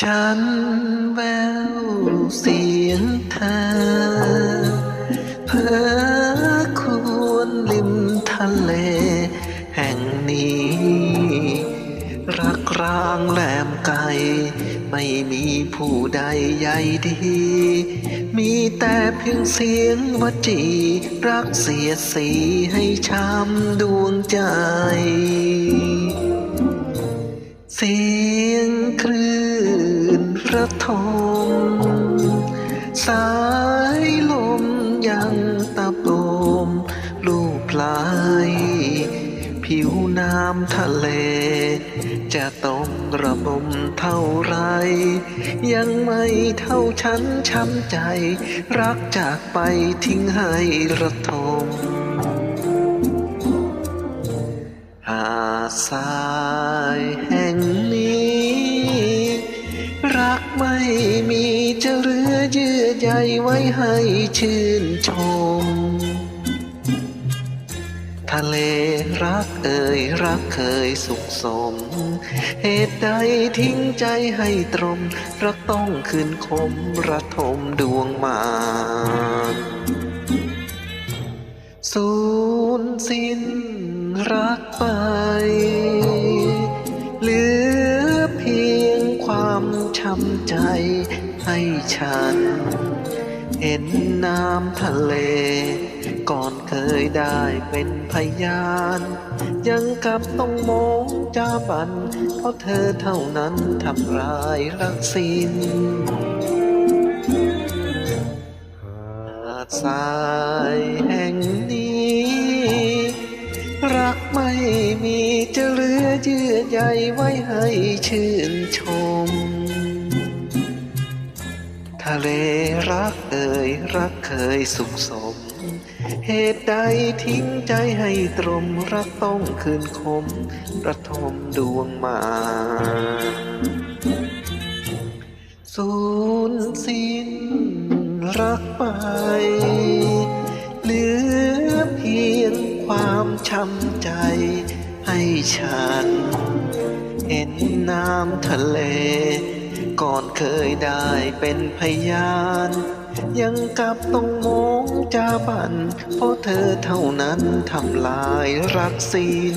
ฉันแววเสียงเธอเพ้อควรริมทะเล แห่งนี้ รักร้างแหลมไกล ไม่มีผู้ใดใยดี มีแต่เพียงเสียงวจี รักเสียสีให้ช้ำดวงใจ เสียงคลื่น ระทมสายลมยังตะโปมลูกลายผิวน้ำทะเล จะต้องระบมเท่าไร ยังไม่เท่าฉันช้ำใจ รักจากไปทิ้งให้ระทมหาดทรา ใยไว้ให้ชื่นชม ทะเลรักเอ่ยรักเคยสุขสม เหตุใดทิ้งใจให้ตรม รักต้องคืนคมระทมดวงมานสูญสิ้นรักไป เหลือเพียงความช้ำใจให้ฉัน เห็นน้ำทะเล ก่อนเคยได้เป็นพยาน ยังกับต้องมองจ้าบัน เพราะเธอเท่านั้นทำร้ายรักสิ้นหาดทรายแห่งนี้ รักไม่มีจะเหลือเยื่อใยไว้ให้ชื่นชม ทะเลรักเอ่ยรักเคยสุขสม เหตุใดทิ้งใจให้ตรมรักต้องคืนคมระทมดวงมาสูญสิ้นรักไป เหลือเพียงความช้ำใจให้ฉัน เห็นน้ำทะเล ก่อนเคยได้เป็นพยาน ยังกับต้องมองจาบัน เพราะเธอเท่านั้นทำลายรักสิ้น